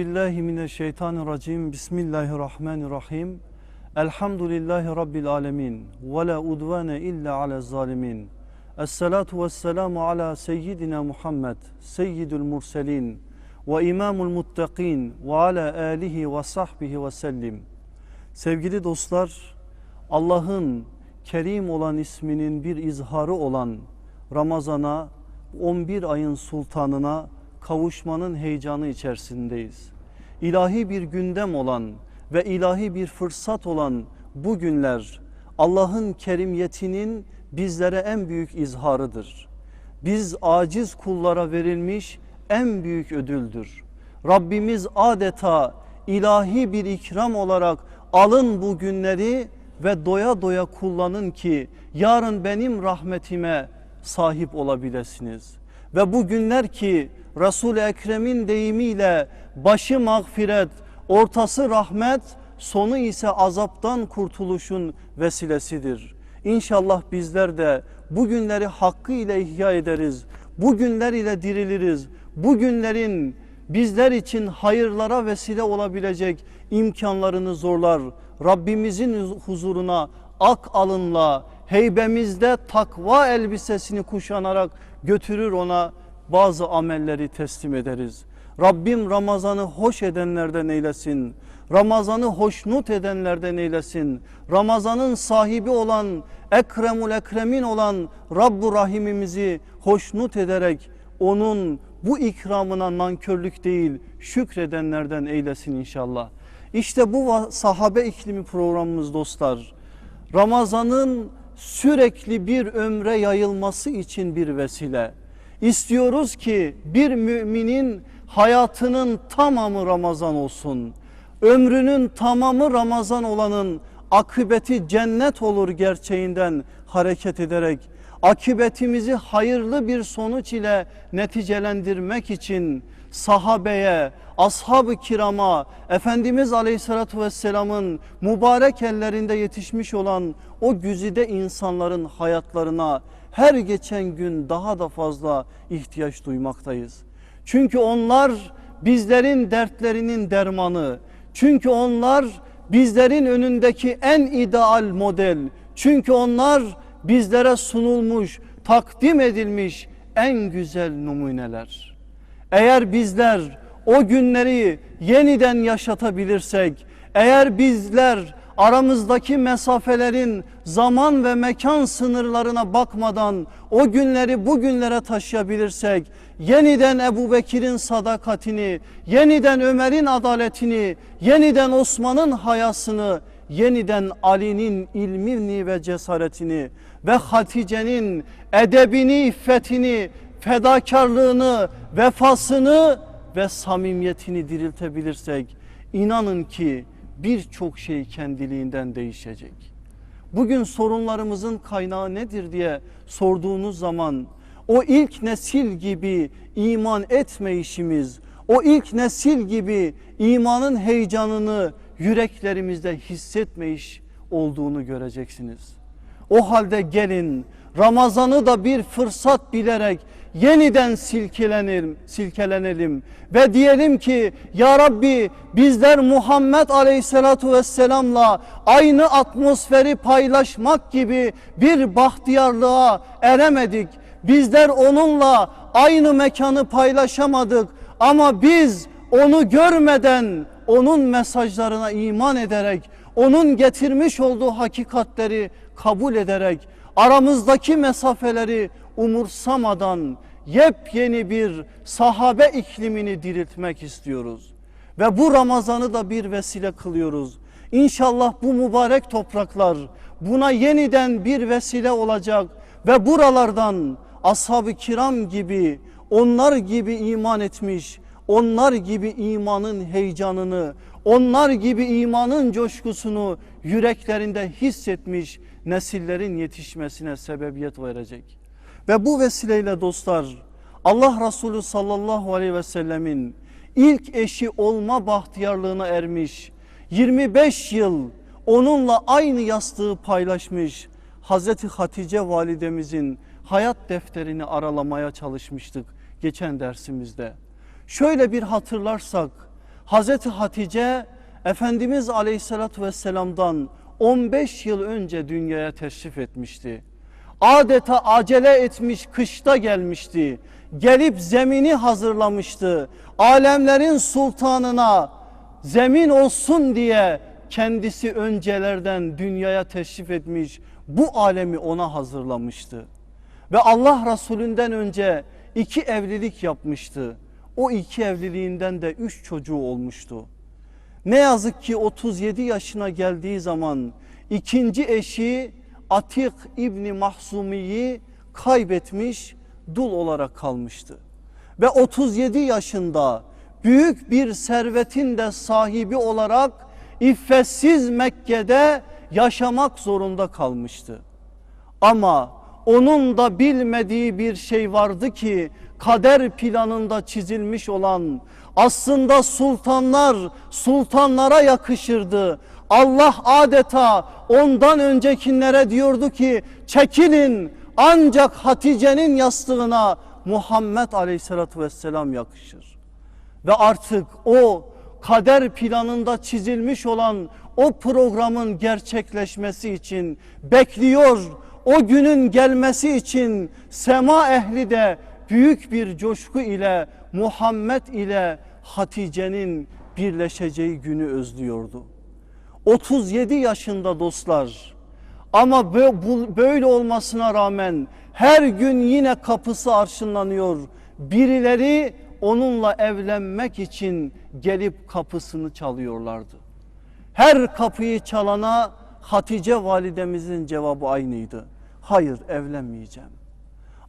Billahi mineşşeytanirracim. Bismillahirrahmanirrahim. Elhamdülillahi rabbil alamin. Ve la udvane illa ala zalimin. Esselatu vesselamu ala seyyidina Muhammed, seyyidül murselin ve imamul muttaqin ve ala alihi ve sahbihi ve sellim. Sevgili dostlar, Allah'ın Kerim olan isminin bir izharı olan Ramazan'a 11 ayın sultanına kavuşmanın heyecanı içerisindeyiz. İlahi bir gündem olan ve ilahi bir fırsat olan bu günler Allah'ın kerimiyetinin bizlere en büyük izharıdır. Biz aciz kullara verilmiş en büyük ödüldür. Rabbimiz adeta ilahi bir ikram olarak alın bu günleri ve doya doya kullanın ki yarın benim rahmetime sahip olabilirsiniz. Ve bu günler ki Resul-i Ekrem'in deyimiyle başı mağfiret, ortası rahmet, sonu ise azaptan kurtuluşun vesilesidir. İnşallah bizler de bu günleri hakkıyla ihya ederiz. Bu günler ile diriliriz. Bu günlerin bizler için hayırlara vesile olabilecek imkanlarını zorlar. Rabbimizin huzuruna ak alınla, heybemizde takva elbisesini kuşanarak götürür ona bazı amelleri teslim ederiz. Rabbim Ramazan'ı hoş edenlerden eylesin. Ramazan'ı hoşnut edenlerden eylesin. Ramazan'ın sahibi olan Ekremul Ekremin olan Rabbu Rahimimizi hoşnut ederek onun bu ikramına nankörlük değil şükredenlerden eylesin inşallah. İşte bu sahabe iklimi programımız dostlar. Ramazan'ın sürekli bir ömre yayılması için bir vesile. İstiyoruz ki bir müminin hayatının tamamı Ramazan olsun. Ömrünün tamamı Ramazan olanın akıbeti cennet olur gerçeğinden hareket ederek akıbetimizi hayırlı bir sonuç ile neticelendirmek için sahabeye, ashab-ı kirama, Efendimiz Aleyhisselatü Vesselam'ın mübarek ellerinde yetişmiş olan o güzide insanların hayatlarına her geçen gün daha da fazla ihtiyaç duymaktayız. Çünkü onlar bizlerin dertlerinin dermanı. Çünkü onlar bizlerin önündeki en ideal model. Çünkü onlar bizlere sunulmuş, takdim edilmiş en güzel numuneler. Eğer bizler o günleri yeniden yaşatabilirsek, eğer bizler aramızdaki mesafelerin zaman ve mekan sınırlarına bakmadan o günleri bugünlere taşıyabilirsek, yeniden Ebu Bekir'in sadakatini, yeniden Ömer'in adaletini, yeniden Osman'ın hayasını, yeniden Ali'nin ilmini ve cesaretini ve Hatice'nin edebini, iffetini, fedakarlığını, vefasını ve samimiyetini diriltebilirsek inanın ki birçok şey kendiliğinden değişecek. Bugün sorunlarımızın kaynağı nedir diye sorduğunuz zaman o ilk nesil gibi iman etmeyişimiz, o ilk nesil gibi imanın heyecanını yüreklerimizde hissetmeyiş olduğunu göreceksiniz. O halde gelin Ramazan'ı da bir fırsat bilerek yeniden silkelenelim, silkelenelim ve diyelim ki ya Rabbi bizler Muhammed Aleyhisselatu Vesselam'la aynı atmosferi paylaşmak gibi bir bahtiyarlığa eremedik. Bizler onunla aynı mekanı paylaşamadık ama biz onu görmeden onun mesajlarına iman ederek onun getirmiş olduğu hakikatleri kabul ederek aramızdaki mesafeleri umursamadan yepyeni bir sahabe iklimini diriltmek istiyoruz. Ve bu Ramazan'ı da bir vesile kılıyoruz. İnşallah bu mübarek topraklar buna yeniden bir vesile olacak ve buralardan ashab-ı kiram gibi onlar gibi iman etmiş, onlar gibi imanın heyecanını, onlar gibi imanın coşkusunu yüreklerinde hissetmiş nesillerin yetişmesine sebebiyet verecek. Ve bu vesileyle dostlar Allah Resulü sallallahu aleyhi ve sellemin ilk eşi olma bahtiyarlığına ermiş 25 yıl onunla aynı yastığı paylaşmış Hazreti Hatice validemizin hayat defterini aralamaya çalışmıştık geçen dersimizde. Şöyle bir hatırlarsak Hazreti Hatice Efendimiz Aleyhisselatü Vesselam'dan 15 yıl önce dünyaya teşrif etmişti. Adeta acele etmiş kışta gelmişti. Gelip zemini hazırlamıştı. Alemlerin sultanına zemin olsun diye kendisi öncelerden dünyaya teşrif etmiş. Bu alemi ona hazırlamıştı. Ve Allah Resulünden önce iki evlilik yapmıştı. O iki evliliğinden de üç çocuğu olmuştu. Ne yazık ki 37 yaşına geldiği zaman ikinci eşi Atik İbni Mahzumi'yi kaybetmiş dul olarak kalmıştı. Ve 37 yaşında büyük bir servetin de sahibi olarak iffetsiz Mekke'de yaşamak zorunda kalmıştı. Ama onun da bilmediği bir şey vardı ki kader planında çizilmiş olan aslında sultanlar sultanlara yakışırdı. Allah adeta ondan öncekilere diyordu ki çekilin ancak Hatice'nin yastığına Muhammed Aleyhisselatü Vesselam yakışır. Ve artık o kader planında çizilmiş olan o programın gerçekleşmesi için bekliyor. O günün gelmesi için sema ehli de büyük bir coşku ile Muhammed ile Hatice'nin birleşeceği günü özlüyordu. 37 yaşında dostlar ama böyle olmasına rağmen her gün yine kapısı arşınlanıyor. Birileri onunla evlenmek için gelip kapısını çalıyorlardı. Her kapıyı çalana Hatice validemizin cevabı aynıydı. Hayır evlenmeyeceğim.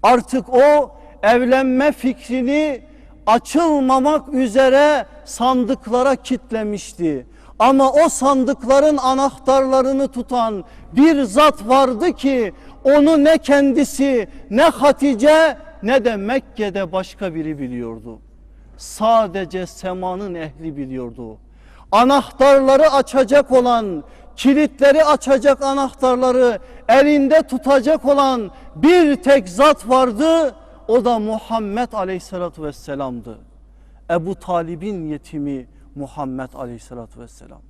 Artık o evlenme fikrini açılmamak üzere sandıklara kitlemişti. Ama o sandıkların anahtarlarını tutan bir zat vardı ki onu ne kendisi ne Hatice ne de Mekke'de başka biri biliyordu. Sadece semanın ehli biliyordu. Anahtarları açacak olan, kilitleri açacak anahtarları elinde tutacak olan bir tek zat vardı. O da Muhammed Aleyhisselatü Vesselam'dı. Ebu Talib'in yetimi Muhammed Aleyhisselatü Vesselam.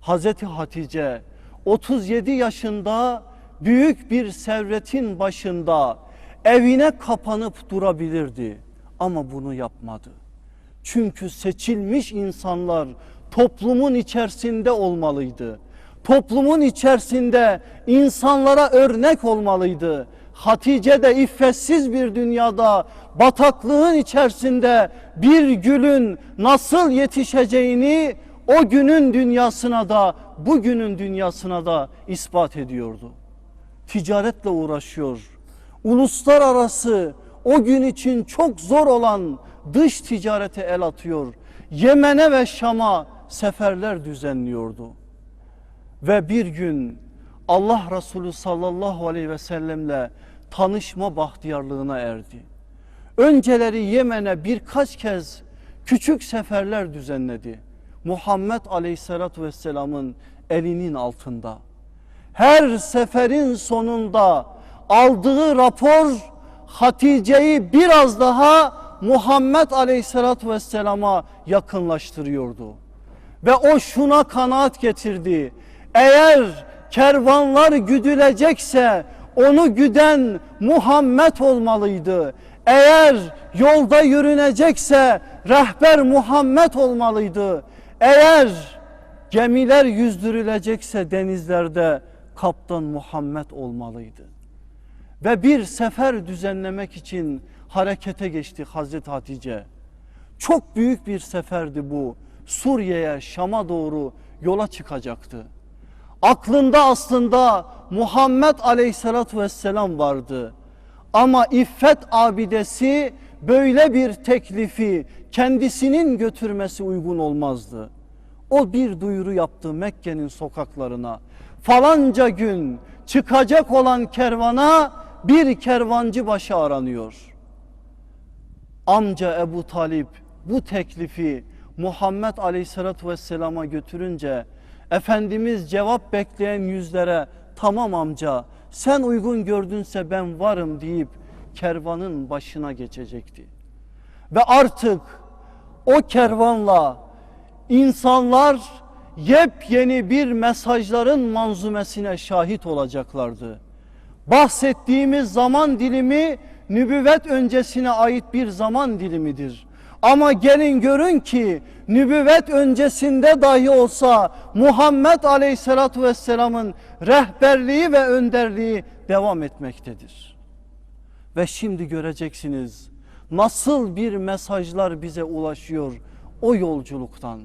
Hazreti Hatice 37 yaşında büyük bir servetin başında evine kapanıp durabilirdi ama bunu yapmadı. Çünkü seçilmiş insanlar toplumun içerisinde olmalıydı. Toplumun içerisinde insanlara örnek olmalıydı. Hatice de iffetsiz bir dünyada bataklığın içerisinde bir gülün nasıl yetişeceğini o günün dünyasına da bugünün dünyasına da ispat ediyordu. Ticaretle uğraşıyor. Uluslararası o gün için çok zor olan dış ticarete el atıyor. Yemen'e ve Şam'a seferler düzenliyordu. Ve bir gün Allah Resulü sallallahu aleyhi ve sellemle tanışma bahtiyarlığına erdi. Önceleri Yemen'e birkaç kez küçük seferler düzenledi. Muhammed aleyhissalatü vesselamın elinin altında. Her seferin sonunda aldığı rapor Hatice'yi biraz daha Muhammed aleyhissalatü vesselama yakınlaştırıyordu. Ve o şuna kanaat getirdi. Eğer kervanlar güdülecekse onu güden Muhammed olmalıydı. Eğer yolda yürünecekse rehber Muhammed olmalıydı. Eğer gemiler yüzdürülecekse denizlerde kaptan Muhammed olmalıydı. Ve bir sefer düzenlemek için harekete geçti Hazreti Hatice. Çok büyük bir seferdi bu. Suriye'ye, Şam'a doğru yola çıkacaktı. Aklında aslında Muhammed Aleyhisselatü Vesselam vardı. Ama iffet abidesi böyle bir teklifi kendisinin götürmesi uygun olmazdı. O bir duyuru yaptı Mekke'nin sokaklarına. Falanca gün çıkacak olan kervana bir kervancı başı aranıyor. Amca Ebu Talip bu teklifi Muhammed Aleyhisselatü Vesselam'a götürünce Efendimiz cevap bekleyen yüzlere tamam amca sen uygun gördünse ben varım deyip kervanın başına geçecekti. Ve artık o kervanla insanlar yepyeni bir mesajların manzumesine şahit olacaklardı. Bahsettiğimiz zaman dilimi nübüvvet öncesine ait bir zaman dilimidir. Ama gelin görün ki nübüvvet öncesinde dahi olsa Muhammed Aleyhisselatü Vesselam'ın rehberliği ve önderliği devam etmektedir. Ve şimdi göreceksiniz nasıl bir mesajlar bize ulaşıyor o yolculuktan.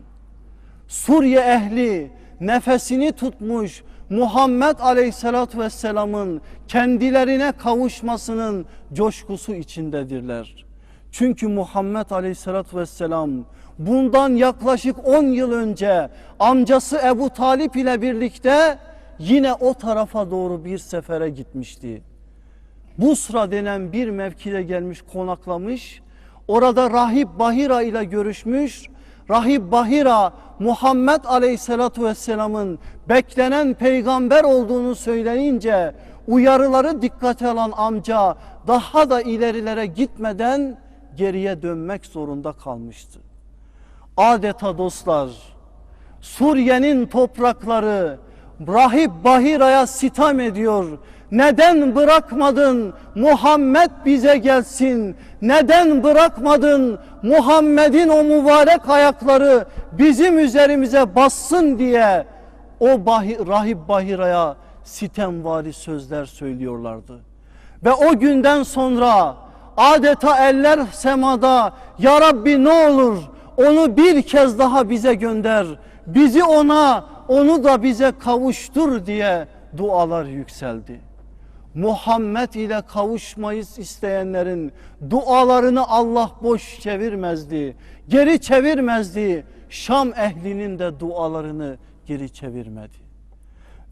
Suriye ehli nefesini tutmuş Muhammed Aleyhisselatü Vesselam'ın kendilerine kavuşmasının coşkusu içindedirler. Çünkü Muhammed Aleyhisselatü Vesselam bundan yaklaşık 10 yıl önce amcası Ebu Talip ile birlikte yine o tarafa doğru bir sefere gitmişti. Busra denen bir mevkide gelmiş konaklamış. Orada Rahip Bahira ile görüşmüş. Rahip Bahira Muhammed Aleyhisselatü Vesselam'ın beklenen peygamber olduğunu söyleyince uyarıları dikkate alan amca daha da ilerilere gitmeden geriye dönmek zorunda kalmıştı. Adeta dostlar Suriye'nin toprakları Rahip Bahira'ya sitem ediyor. Neden bırakmadın Muhammed bize gelsin? Neden bırakmadın Muhammed'in o mübarek ayakları bizim üzerimize bassın diye o Bahi, Rahip Bahira'ya sitemvari sözler söylüyorlardı. Ve o günden sonra adeta eller semada ya Rabbi ne olur onu bir kez daha bize gönder. Bizi ona onu da bize kavuştur diye dualar yükseldi. Muhammed ile kavuşmayı isteyenlerin dualarını Allah boş çevirmezdi. Geri çevirmezdi. Şam ehlinin de dualarını geri çevirmedi.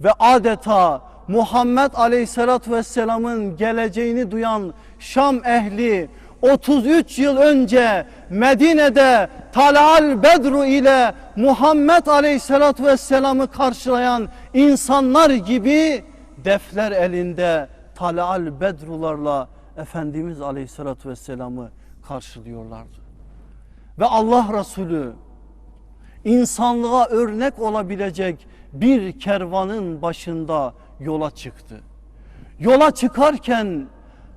Ve adeta Muhammed Aleyhisselatü Vesselam'ın geleceğini duyan Şam ehli 33 yıl önce Medine'de Talal Bedru ile Muhammed Aleyhisselatü Vesselam'ı karşılayan insanlar gibi defler elinde Talal Bedrularla Efendimiz Aleyhisselatü Vesselam'ı karşılıyorlardı. Ve Allah Resulü insanlığa örnek olabilecek bir kervanın başında yola çıktı. Yola çıkarken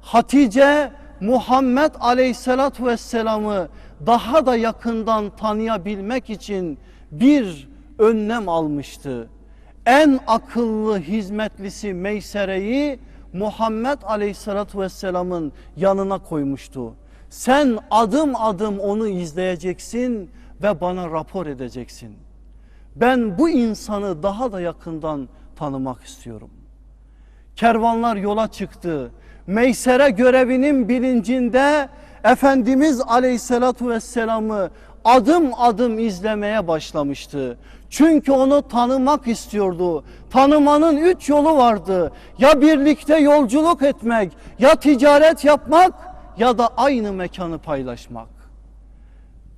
Hatice Muhammed Aleyhisselatü Vesselam'ı daha da yakından tanıyabilmek için bir önlem almıştı. En akıllı hizmetlisi Meysere'yi Muhammed Aleyhisselatü Vesselam'ın yanına koymuştu. Sen adım adım onu izleyeceksin ve bana rapor edeceksin. Ben bu insanı daha da yakından tanımak istiyorum. Kervanlar yola çıktı. Meysere görevinin bilincinde Efendimiz Aleyhisselatü Vesselam'ı adım adım izlemeye başlamıştı. Çünkü onu tanımak istiyordu. Tanımanın üç yolu vardı. Ya birlikte yolculuk etmek, ya ticaret yapmak ya da aynı mekanı paylaşmak.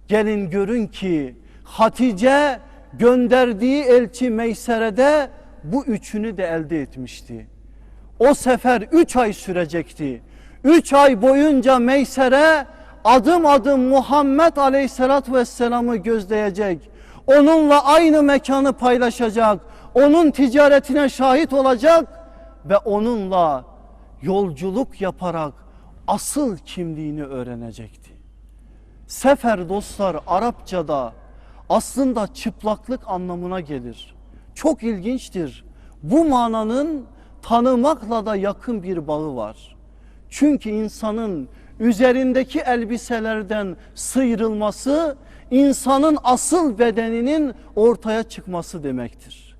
Gelin görün ki Hatice gönderdiği elçi Meysere'de bu üçünü de elde etmişti. O sefer üç ay sürecekti. Üç ay boyunca Meysere adım adım Muhammed Aleyhisselatü Vesselam'ı gözleyecek. Onunla aynı mekanı paylaşacak. Onun ticaretine şahit olacak ve onunla yolculuk yaparak asıl kimliğini öğrenecekti. Sefer dostlar Arapçada aslında çıplaklık anlamına gelir. Çok ilginçtir. Bu mananın tanımakla da yakın bir bağı var. Çünkü insanın üzerindeki elbiselerden sıyrılması insanın asıl bedeninin ortaya çıkması demektir.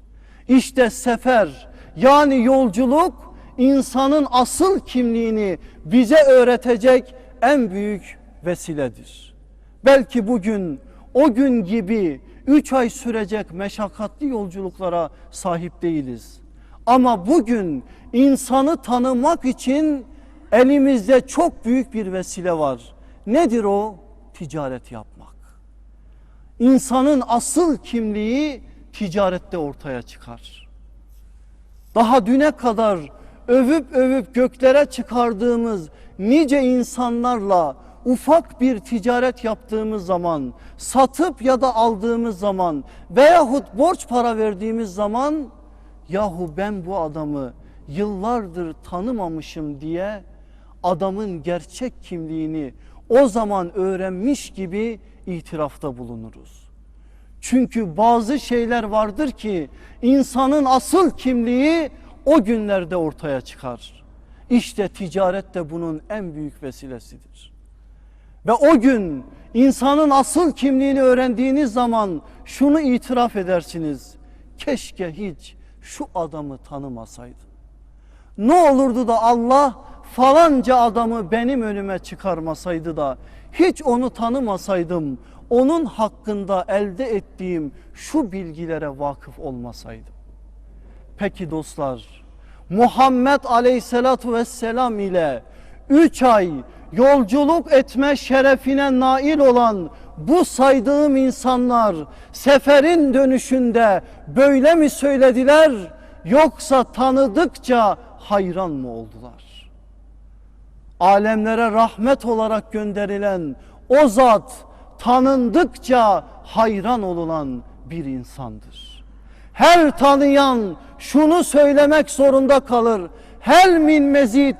İşte sefer yani yolculuk insanın asıl kimliğini bize öğretecek en büyük vesiledir. Belki bugün o gün gibi üç ay sürecek meşakkatli yolculuklara sahip değiliz. Ama bugün insanı tanımak için elimizde çok büyük bir vesile var. Nedir o? Ticaret yapmak. İnsanın asıl kimliği ticarette ortaya çıkar. Daha düne kadar övüp övüp göklere çıkardığımız nice insanlarla ufak bir ticaret yaptığımız zaman, satıp ya da aldığımız zaman veyahut borç para verdiğimiz zaman yahu ben bu adamı yıllardır tanımamışım diye adamın gerçek kimliğini o zaman öğrenmiş gibi itirafta bulunuruz. Çünkü bazı şeyler vardır ki insanın asıl kimliği o günlerde ortaya çıkar. İşte ticaret de bunun en büyük vesilesidir. Ve o gün insanın asıl kimliğini öğrendiğiniz zaman şunu itiraf edersiniz. Keşke hiç şu adamı tanımasaydım. Ne olurdu da Allah falanca adamı benim önüme çıkarmasaydı da hiç onu tanımasaydım. Onun hakkında elde ettiğim şu bilgilere vakıf olmasaydım. Peki dostlar Muhammed Aleyhisselatu Vesselam ile 3 ay yolculuk etme şerefine nail olan bu saydığım insanlar seferin dönüşünde böyle mi söylediler yoksa tanıdıkça hayran mı oldular? Alemlere rahmet olarak gönderilen o zat tanındıkça hayran olunan bir insandır. Her tanıyan şunu söylemek zorunda kalır. Hel min mezit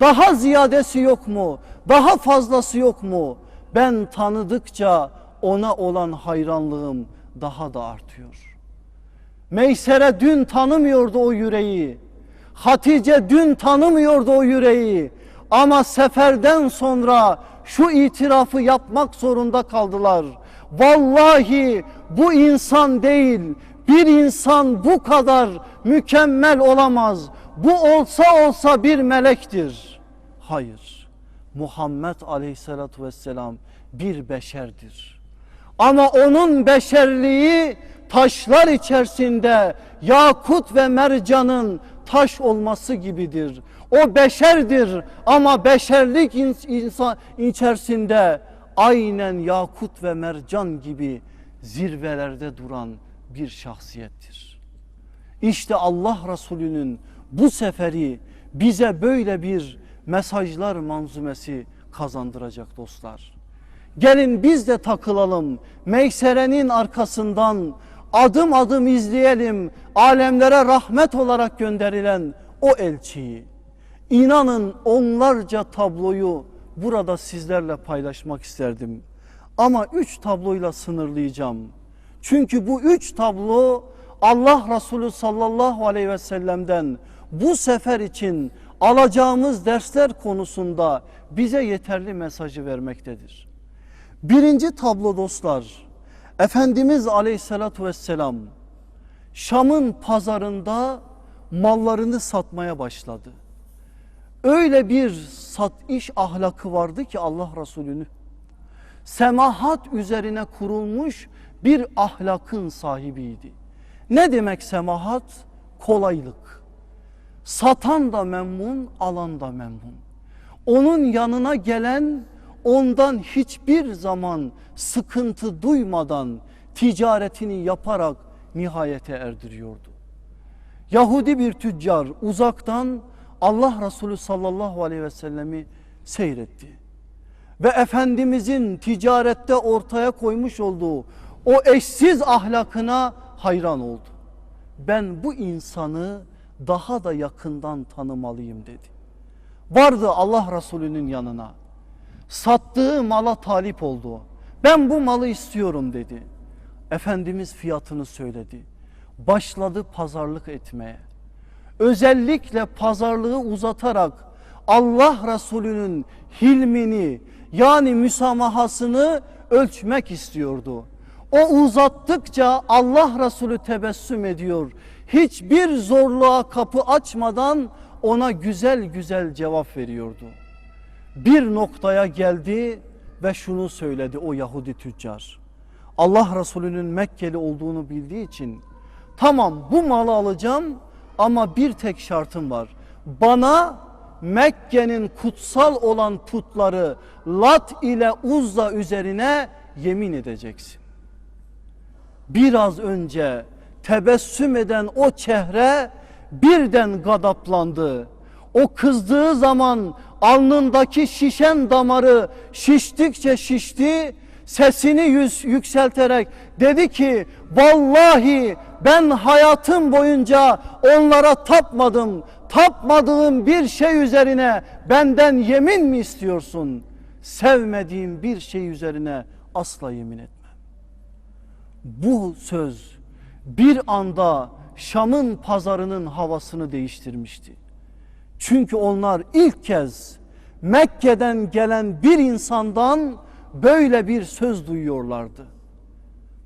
daha ziyadesi yok mu? Daha fazlası yok mu? Ben tanıdıkça ona olan hayranlığım daha da artıyor. Meysere dün tanımıyordu o yüreği. Hatice dün tanımıyordu o yüreği. Ama seferden sonra şu itirafı yapmak zorunda kaldılar. Vallahi bu insan değil, bir insan bu kadar mükemmel olamaz. Bu olsa olsa bir melektir. Hayır. Muhammed Aleyhisselatü Vesselam bir beşerdir. Ama onun beşerliği taşlar içerisinde yakut ve mercanın taş olması gibidir. O beşerdir ama beşerlik insan içerisinde aynen yakut ve mercan gibi zirvelerde duran bir şahsiyettir. İşte Allah Resulü'nün bu seferi bize böyle bir mesajlar manzumesi kazandıracak dostlar. Gelin biz de takılalım Meysere'nin arkasından adım adım izleyelim alemlere rahmet olarak gönderilen o elçiyi. İnanın onlarca tabloyu burada sizlerle paylaşmak isterdim. Ama üç tabloyla sınırlayacağım. Çünkü bu üç tablo Allah Resulü sallallahu aleyhi ve sellem'den bu sefer için alacağımız dersler konusunda bize yeterli mesajı vermektedir. Birinci tablo dostlar, Efendimiz aleyhissalatü vesselam Şam'ın pazarında mallarını satmaya başladı. Öyle bir sat iş ahlakı vardı ki Allah Resulü'nü semahat üzerine kurulmuş bir ahlakın sahibiydi. Ne demek semahat? Kolaylık. Satan da memnun, alan da memnun. Onun yanına gelen ondan hiçbir zaman sıkıntı duymadan ticaretini yaparak nihayete erdiriyordu. Yahudi bir tüccar uzaktan Allah Resulü sallallahu aleyhi ve sellemi seyretti. Ve Efendimizin ticarette ortaya koymuş olduğu o eşsiz ahlakına hayran oldu. Ben bu insanı daha da yakından tanımalıyım dedi. Vardı Allah Resulü'nün yanına. Sattığı mala talip oldu. Ben bu malı istiyorum dedi. Efendimiz fiyatını söyledi. Başladı pazarlık etmeye. Özellikle pazarlığı uzatarak Allah Resulü'nün hilmini yani müsamahasını ölçmek istiyordu. O uzattıkça Allah Resulü tebessüm ediyor. Hiçbir zorluğa kapı açmadan ona güzel güzel cevap veriyordu. Bir noktaya geldi ve şunu söyledi o Yahudi tüccar. Allah Resulü'nün Mekkeli olduğunu bildiği için tamam bu malı alacağım ama bir tek şartım var. Bana Mekke'nin kutsal olan putları Lat ile Uzza üzerine yemin edeceksin. Biraz önce tebessüm eden o çehre birden gadaplandı. O kızdığı zaman alnındaki şişen damarı şiştikçe şişti. Sesini yüz, yükselterek dedi ki vallahi ben hayatım boyunca onlara tapmadım. Tapmadığım bir şey üzerine benden yemin mi istiyorsun? Sevmediğim bir şey üzerine asla yemin etmem. Bu söz bir anda Şam'ın pazarının havasını değiştirmişti. Çünkü onlar ilk kez Mekke'den gelen bir insandan böyle bir söz duyuyorlardı.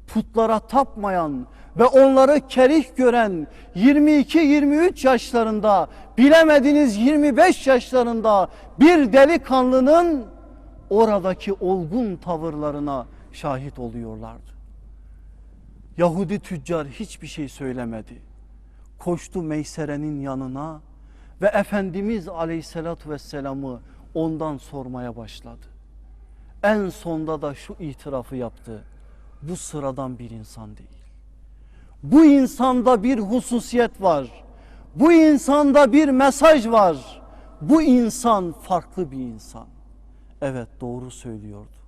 Putlara tapmayan ve onları kerih gören 22-23 yaşlarında bilemediniz 25 yaşlarında bir delikanlının oradaki olgun tavırlarına şahit oluyorlardı. Yahudi tüccar hiçbir şey söylemedi. Koştu Meysere'nin yanına ve Efendimiz Aleyhisselatü Vesselam'ı ondan sormaya başladı. En sonda da şu itirafı yaptı. Bu sıradan bir insan değil. Bu insanda bir hususiyet var. Bu insanda bir mesaj var. Bu insan farklı bir insan. Evet doğru söylüyordu.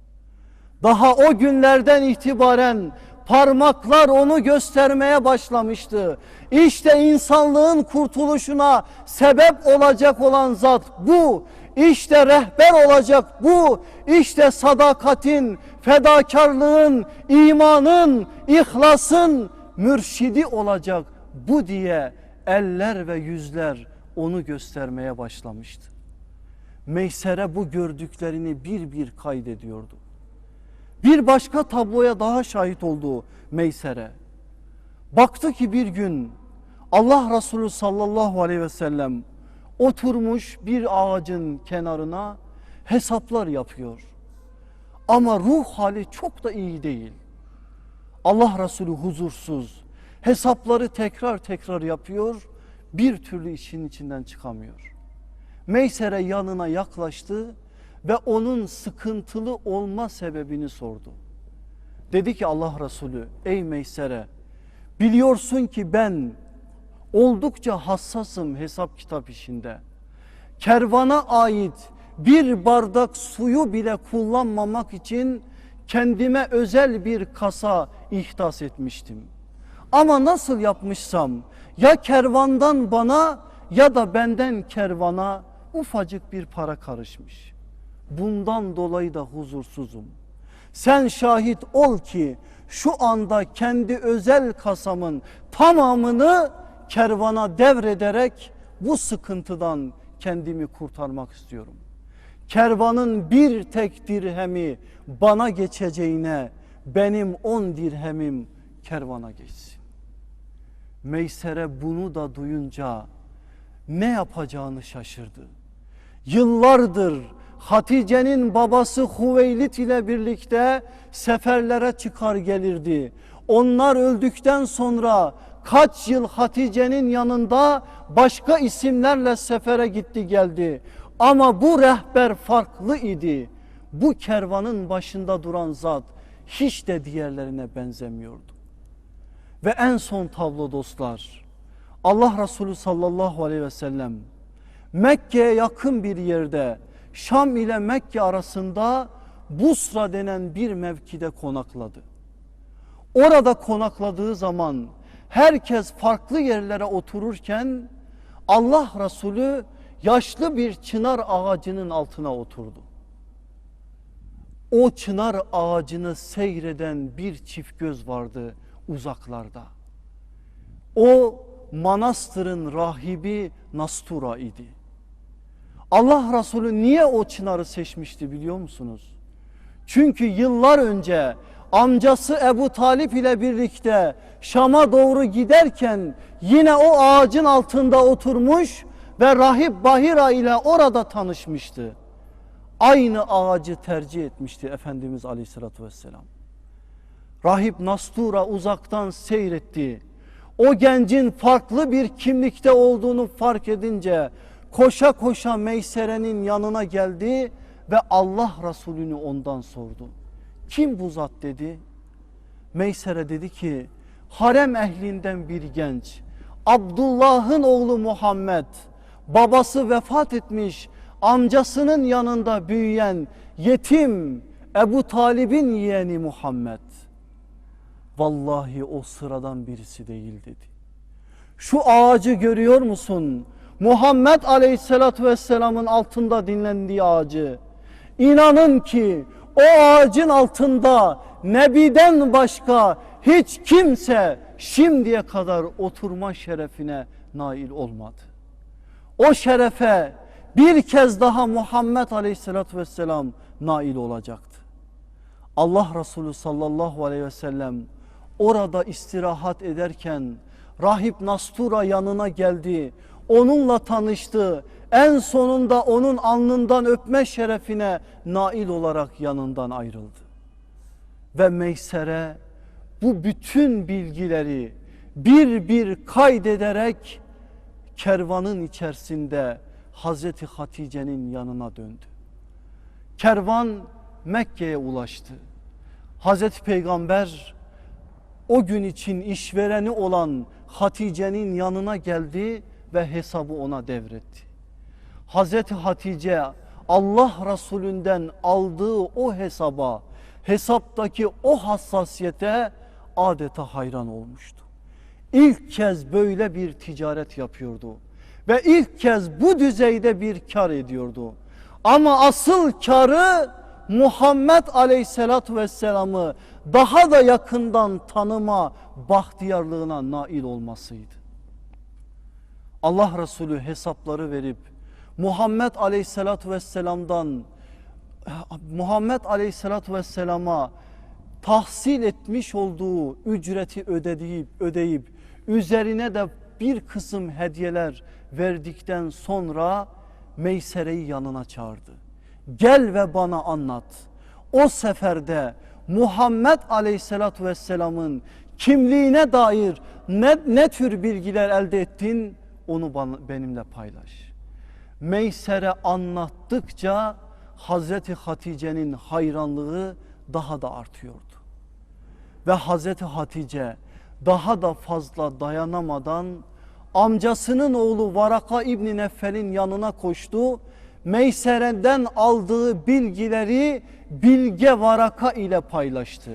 Daha o günlerden itibaren parmaklar onu göstermeye başlamıştı. İşte insanlığın kurtuluşuna sebep olacak olan zat bu. İşte rehber olacak bu. İşte sadakatin, fedakarlığın, imanın, ihlasın mürşidi olacak bu diye eller ve yüzler onu göstermeye başlamıştı. Meysere bu gördüklerini bir bir kaydediyordu. Bir başka tabloya daha şahit oldu Meysere. Baktı ki bir gün Allah Resulü sallallahu aleyhi ve sellem oturmuş bir ağacın kenarına hesaplar yapıyor. Ama ruh hali çok da iyi değil. Allah Resulü huzursuz. Hesapları tekrar tekrar yapıyor. Bir türlü işin içinden çıkamıyor. Meysere yanına yaklaştı ve onun sıkıntılı olma sebebini sordu. Dedi ki Allah Resulü ey Meysere biliyorsun ki ben oldukça hassasım hesap kitap işinde. Kervana ait bir bardak suyu bile kullanmamak için kendime özel bir kasa ihdas etmiştim. Ama nasıl yapmışsam ya kervandan bana ya da benden kervana ufacık bir para karışmış. Bundan dolayı da huzursuzum. Sen şahit ol ki şu anda kendi özel kasamın tamamını kervana devrederek bu sıkıntıdan kendimi kurtarmak istiyorum. Kervanın bir tek dirhemi bana geçeceğine benim on dirhemim kervana geçsin. Meysere bunu da duyunca ne yapacağını şaşırdı. Yıllardır Hatice'nin babası Huveylit ile birlikte seferlere çıkar gelirdi. Onlar öldükten sonra kaç yıl Hatice'nin yanında başka isimlerle sefere gitti geldi. Ama bu rehber farklı idi. Bu kervanın başında duran zat hiç de diğerlerine benzemiyordu. Ve en son tablo dostlar. Allah Resulü sallallahu aleyhi ve sellem Mekke'ye yakın bir yerde Şam ile Mekke arasında Busra denen bir mevkide konakladı. Orada konakladığı zaman herkes farklı yerlere otururken Allah Resulü yaşlı bir çınar ağacının altına oturdu. O çınar ağacını seyreden bir çift göz vardı uzaklarda. O manastırın rahibi Nastura idi. Allah Resulü niye o çınarı seçmişti biliyor musunuz? Çünkü yıllar önce amcası Ebu Talip ile birlikte Şam'a doğru giderken yine o ağacın altında oturmuş ve rahip Bahira ile orada tanışmıştı. Aynı ağacı tercih etmişti Efendimiz Aleyhisselatü Vesselam. Rahip Nastura uzaktan seyretti. O gencin farklı bir kimlikte olduğunu fark edince koşa koşa Meysere'nin yanına geldi ve Allah Resulü'nü ondan sordu. Kim bu zat dedi? Meysere dedi ki harem ehlinden bir genç. Abdullah'ın oğlu Muhammed babası vefat etmiş amcasının yanında büyüyen yetim Ebu Talib'in yeğeni Muhammed. Vallahi o sıradan birisi değil dedi. Şu ağacı görüyor musun? Muhammed Aleyhisselatü Vesselam'ın altında dinlendiği ağacı. İnanın ki o ağacın altında Nebi'den başka hiç kimse şimdiye kadar oturma şerefine nail olmadı. O şerefe bir kez daha Muhammed Aleyhisselatü Vesselam nail olacaktı. Allah Resulü sallallahu aleyhi ve sellem orada istirahat ederken Rahip Nastura yanına geldi. Onunla tanıştı. En sonunda onun alnından öpme şerefine nail olarak yanından ayrıldı. Ve Meysere bu bütün bilgileri bir bir kaydederek kervanın içerisinde Hazreti Hatice'nin yanına döndü. Kervan Mekke'ye ulaştı. Hazreti Peygamber o gün için işvereni olan Hatice'nin yanına geldi ve hesabı ona devretti. Hazreti Hatice Allah Resulünden aldığı o hesaba, hesaptaki o hassasiyete adeta hayran olmuştu. İlk kez böyle bir ticaret yapıyordu ve ilk kez bu düzeyde bir kar ediyordu. Ama asıl karı Muhammed Aleyhisselatü Vesselam'ı daha da yakından tanıma bahtiyarlığına nail olmasıydı. Allah Resulü hesapları verip Muhammed Aleyhisselatü Vesselam'dan Muhammed Aleyhisselatü Vesselam'a tahsil etmiş olduğu ücreti ödeyip ödeyip üzerine de bir kısım hediyeler verdikten sonra Meysere'yi yanına çağırdı. Gel ve bana anlat. O seferde Muhammed Aleyhisselatü Vesselam'ın kimliğine dair ne, ne tür bilgiler elde ettin onu benimle paylaş. Meysere anlattıkça Hazreti Hatice'nin hayranlığı daha da artıyordu. Ve Hazreti Hatice daha da fazla dayanamadan amcasının oğlu Varaka İbni Neffel'in yanına koştu. Meysere'den aldığı bilgileri Bilge Varaka ile paylaştı.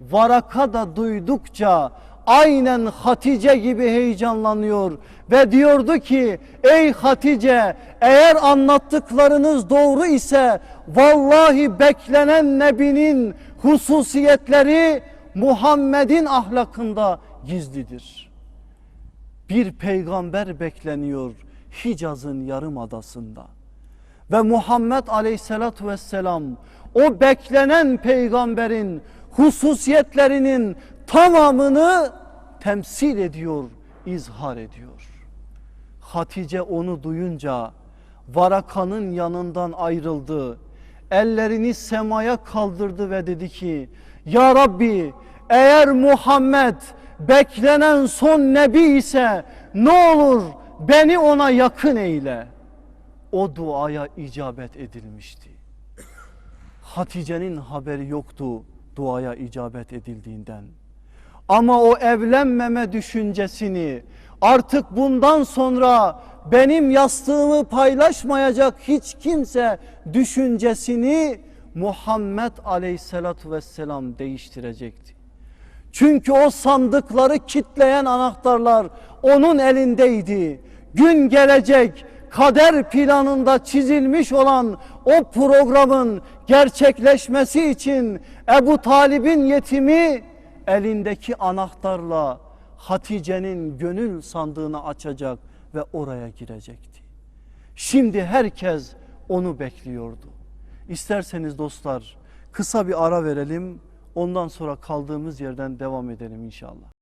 Varaka da duydukça aynen Hatice gibi heyecanlanıyor ve diyordu ki ey Hatice eğer anlattıklarınız doğru ise vallahi beklenen nebinin hususiyetleri Muhammed'in ahlakında gizlidir. Bir peygamber bekleniyor Hicaz'ın yarım adasında. Ve Muhammed aleyhissalatü vesselam o beklenen peygamberin hususiyetlerinin tamamını temsil ediyor, izhar ediyor. Hatice onu duyunca Varaka'nın yanından ayrıldı. Ellerini semaya kaldırdı ve dedi ki Ya Rabbi eğer Muhammed beklenen son nebi ise ne olur beni ona yakın eyle. O duaya icabet edilmişti. Hatice'nin haberi yoktu duaya icabet edildiğinden. Ama o evlenmeme düşüncesini artık bundan sonra benim yastığımı paylaşmayacak hiç kimse düşüncesini Muhammed Aleyhisselatü Vesselam değiştirecekti. Çünkü o sandıkları kitleyen anahtarlar onun elindeydi. Gün gelecek kader planında çizilmiş olan o programın gerçekleşmesi için Ebu Talib'in yetimi elindeki anahtarla Hatice'nin gönül sandığını açacak ve oraya girecekti. Şimdi herkes onu bekliyordu. İsterseniz dostlar kısa bir ara verelim. Ondan sonra kaldığımız yerden devam edelim inşallah.